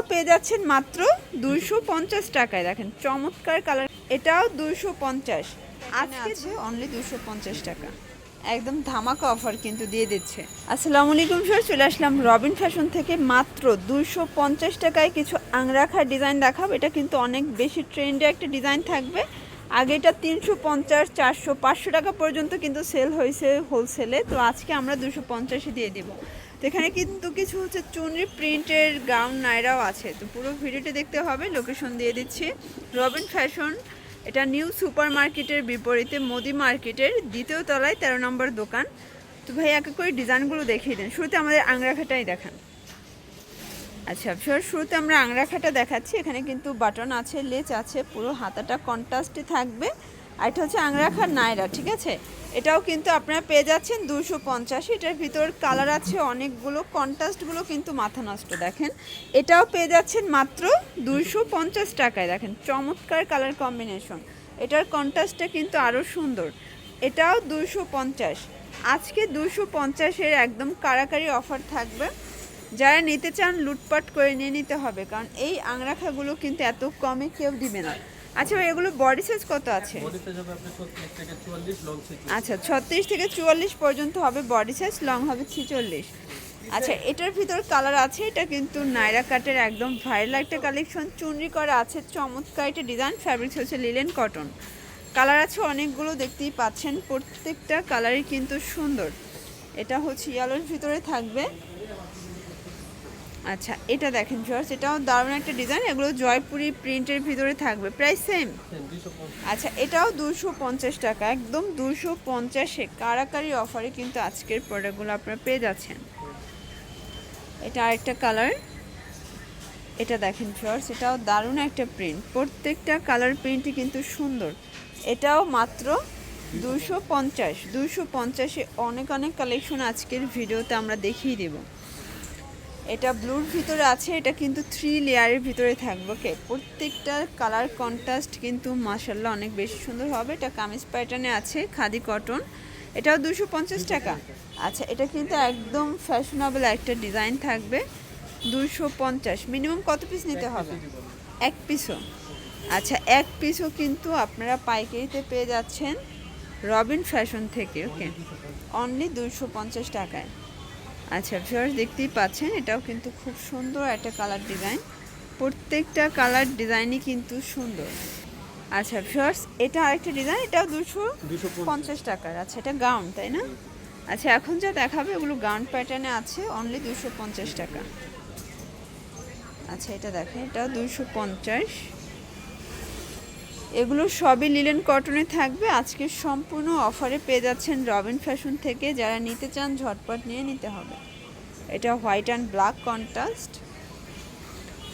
এটাও পেয়ে যাচ্ছেন মাত্র দুইশো পঞ্চাশ টাকায়। দেখেন চমৎকার কালার এটাও দুইশো পঞ্চাশ। আজকে অনলি দুশো পঞ্চাশ টাকা। একদম ধামাকা অফার কিন্তু দিয়ে দিচ্ছে। আসসালামু আলাইকুম স্যার চলে আসলাম রবিন ফ্যাশন থেকে মাত্র দুইশো পঞ্চাশ টাকায় কিছু আংরাখার ডিজাইন দেখাবো। এটা কিন্তু অনেক বেশি ট্রেন্ডে একটা ডিজাইন থাকবে। আগে এটা তিনশো পঞ্চাশ চারশো পাঁচশো টাকা পর্যন্ত কিন্তু সেল হয়েছে হোলসেলে তো আজকে আমরা দুশো পঞ্চাশে দিয়ে দিব। তো এখানে কিন্তু কিছু হচ্ছে চুনরি প্রিন্টের গাউন নাইরাও আছে। তো পুরো ভিডিওটি দেখতে হবে লোকেশন দিয়ে দিচ্ছি। রবিন ফ্যাশন এটা নিউ সুপার মার্কেটের বিপরীতে মোদি মার্কেটের দ্বিতীয় তলায় তেরো নম্বর দোকান। তো ভাই, একে করে ডিজাইনগুলো দেখিয়ে দেন। শুরুতে আমাদের আংরাখাটাই দেখান। আচ্ছা সর শুরুতে আমরা আংরাখাটা দেখাচ্ছি। এখানে কিন্তু বাটন আছে লেচ আছে, পুরো হাতাটা কন্ট্রাস্টে থাকবে। আর এটা হচ্ছে আংরাখার নাইরা ঠিক আছে? এটাও কিন্তু আপনারা পেয়ে যাচ্ছেন দুশো পঞ্চাশ। এটার ভিতর কালার আছে অনেকগুলো কন্ট্রাস্টগুলো কিন্তু মাথা নষ্ট, দেখেন? এটাও পেয়ে যাচ্ছেন মাত্র দুশো পঞ্চাশ টাকায়, দেখেন? চমৎকার কালার কম্বিনেশন এটার কন্ট্রাস্টটা কিন্তু আরও সুন্দর। এটাও দুশো পঞ্চাশ। আজকে দুশো পঞ্চাশের একদম কারাকারি অফার থাকবে। যারা নিতে চান, লুটপাট করে নিয়ে নিতে হবে, কারণ এই আংরাখাগুলো কিন্তু এত কমে কেউ দিবে না। আচ্ছা ভাই এগুলো বডি সাইজ কত আছে? আচ্ছা ছত্রিশ থেকে চুয়াল্লিশ পর্যন্ত হবে বডি সাইজ লং হবে ছিচল্লিশ। আচ্ছা এটার ভিতর কালার আছে এটা কিন্তু নাইরা কাটের একদম ভাইরাল একটা কালেকশন চুনরি করা আছে চমৎকার একটা ডিজাইন ফ্যাব্রিক্স হচ্ছে লিলেন কটন কালার আছে অনেকগুলো দেখতেই পাচ্ছেন প্রত্যেকটা কালারই কিন্তু সুন্দর। এটা হচ্ছে ইয়ালোর ভিতরে থাকবে। আচ্ছা এটা দেখেন জর্জ এটাও দারুণ একটা ডিজাইন এগুলো জয়পুরি প্রিন্টের ভিতরে থাকবে। প্রাইস সেম আচ্ছা এটাও দুশো পঞ্চাশ টাকা একদম দুশো পঞ্চাশে কারাকারি অফারে কিন্তু আজকের প্রোডাক্টগুলো আপনারা পেয়ে যাচ্ছেন। এটা আরেকটা কালার এটা দেখেন ফ্লোর্স এটাও দারুণ একটা প্রিন্ট প্রত্যেকটা কালার প্রিন্টই কিন্তু সুন্দর। এটাও মাত্র দুশো পঞ্চাশ দুশো পঞ্চাশে অনেক অনেক কালেকশন আজকের ভিডিওতে আমরা দেখিয়ে দেবো। এটা ব্লুর ভিতরে আছে, এটা কিন্তু থ্রি লেয়ারের ভিতরে থাকবে ওকে প্রত্যেকটা কালার কন্ট্রাস্ট কিন্তু মাসাল্লাহ অনেক বেশি সুন্দর হবে। এটা কামিজ প্যাটার্নে আছে, খাদি কটন এটাও দুশো পঞ্চাশ টাকা। আচ্ছা এটা কিন্তু একদম ফ্যাশনেবল একটা ডিজাইন থাকবে দুশো পঞ্চাশ। মিনিমাম কত পিস নিতে হবে? এক পিসও আচ্ছা এক পিসও কিন্তু আপনারা পাইকারিতে পেয়ে যাচ্ছেন রবিন ফ্যাশন থেকে ওকে অনলি দুশো পঞ্চাশ টাকায়। আচ্ছা ভিউয়ার্স দেখতেই পাচ্ছেন এটাও কিন্তু খুব সুন্দর একটা কালার ডিজাইন প্রত্যেকটা কালার ডিজাইনই কিন্তু সুন্দর। আচ্ছা ভিউয়ার্স এটা আরেকটা ডিজাইন এটাও দুশো দুশো পঞ্চাশ। টাকার। আচ্ছা এটা গাউন তাই না? আচ্ছা এখন যা দেখাবে ওগুলো গাউন প্যাটার্নে আছে অনলি দুশো পঞ্চাশ টাকা। আচ্ছা এটা দেখেন এটাও দুশো পঞ্চাশ। এগুলো সবই লিলেন কটনে থাকবে। আজকে সম্পূর্ণ অফারে পেয়ে যাচ্ছেন রবিন ফ্যাশন থেকে। যারা নিতে চান, ঝটপট নিয়ে নিতে হবে। এটা হোয়াইট অ্যান্ড ব্ল্যাক কন্ট্রাস্ট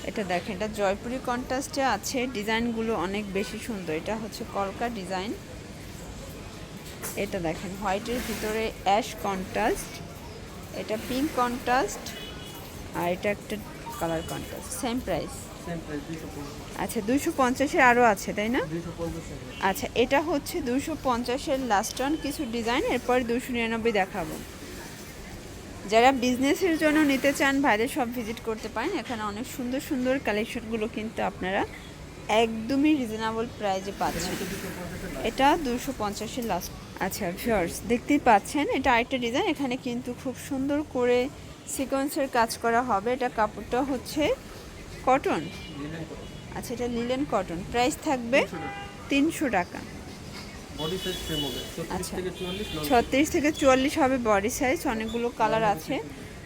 এটা দেখেন, এটা জয়পুরি কন্ট্রাস্টে আছে। ডিজাইনগুলো অনেক বেশি সুন্দর। এটা হচ্ছে কলকা ডিজাইন। এটা দেখেন হোয়াইটের ভিতরে অ্যাশ কন্ট্রাস্ট এটা পিঙ্ক কন্ট্রাস্ট আর এটা একটা কালার কন্ট্রাস্ট। সেম প্রাইস আচ্ছা দুশো পঞ্চাশের আরও আছে তাই না? আচ্ছা এটা হচ্ছে দুশো পঞ্চাশের লাস্ট অন কিছু ডিজাইন এরপর দুশো নিরানব্বই দেখাবো। যারা বিজনেসের জন্য নিতে চান ভাইদের সব ভিজিট করতে পারেন এখানে অনেক সুন্দর সুন্দর কালেকশনগুলো কিন্তু আপনারা একদমই রিজনেবল প্রাইজে পাচ্ছেন। এটা দুশো পঞ্চাশের লাস্ট আচ্ছা ভিউয়ার্স দেখতেই পাচ্ছেন এটা আরেকটা ডিজাইন এখানে কিন্তু খুব সুন্দর করে সিকোয়েন্সের কাজ করা হবে। এটা কাপড়টা হচ্ছে কটন। আচ্ছা এটা লিলেন কটন। প্রাইস থাকবে তিনশো টাকা। আচ্ছা। ছত্রিশ থেকে চুয়াল্লিশ হবে বডি সাইজ অনেকগুলো কালার আছে।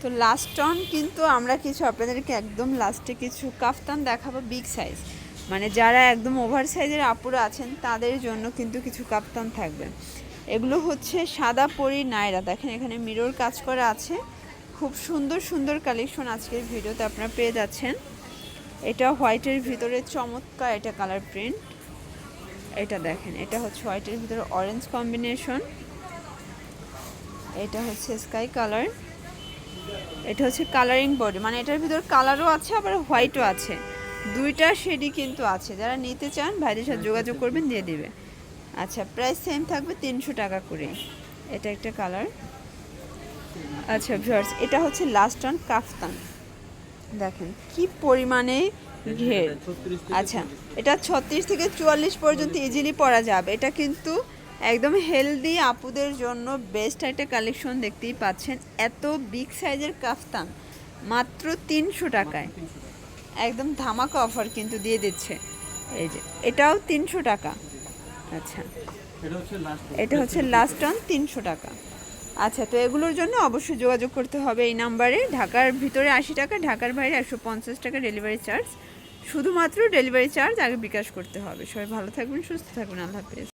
তো লাস্ট অন কিন্তু আমরা কিছু আপনাদেরকে একদম লাস্টে কিছু কাফতান দেখাবো বিগ সাইজ মানে যারা একদম ওভার সাইজের আপুরা আছেন তাদের জন্য কিন্তু কিছু কাফতান থাকবে। এগুলো হচ্ছে সাদা পরি নায়রা। দেখেন এখানে মিরর কাজ করা আছে। খুব সুন্দর সুন্দর কালেকশন আজকের ভিডিওতে আপনারা পেয়ে যাচ্ছেন। এটা হোয়াইটের ভিতরে চমৎকার এটা কালার প্রিন্ট এটা দেখেন, এটা হচ্ছে হোয়াইটের ভিতরে অরেঞ্জ কম্বিনেশন এটা হচ্ছে স্কাই কালার এটা হচ্ছে কালারিং বডি মানে এটার ভিতর কালারও আছে, আবার হোয়াইটও আছে। দুইটা শেডই কিন্তু আছে। যারা নিতে চান, ভাইদের সাথে যোগাযোগ করবেন, দিয়ে দিবে। আচ্ছা প্রাইস সেম থাকবে তিনশো টাকা করে। এটা একটা কালার আচ্ছা ভিউয়ার্স এটা হচ্ছে লাস্ট অন কাফতান। দেখেন কি পরিমাণে ঘের। আচ্ছা এটা ছত্রিশ থেকে চুয়াল্লিশ পর্যন্ত ইজিলি পরা যাবে। এটা কিন্তু একদম হেলদি আপুদের জন্য বেস্ট একটা কালেকশন দেখতেই পাচ্ছেন। এত বিগ সাইজের কাফতান মাত্র তিনশো টাকায়। একদম ধামাকা অফার কিন্তু দিয়ে দিচ্ছে। এই যে এটাও তিনশো টাকা। আচ্ছা এটা হচ্ছে লাস্ট অন তিনশো টাকা। আচ্ছা তো এগুলোর জন্য অবশ্যই যোগাযোগ করতে হবে এই নাম্বারে। ঢাকার ভিতরে আশি টাকা, ঢাকার বাইরে একশো পঞ্চাশ টাকা ডেলিভারি চার্জ। শুধুমাত্র ডেলিভারি চার্জ আগে বিকাশ করতে হবে। সবাই ভালো থাকবেন, সুস্থ থাকবেন। আল্লাহ হাফেজ।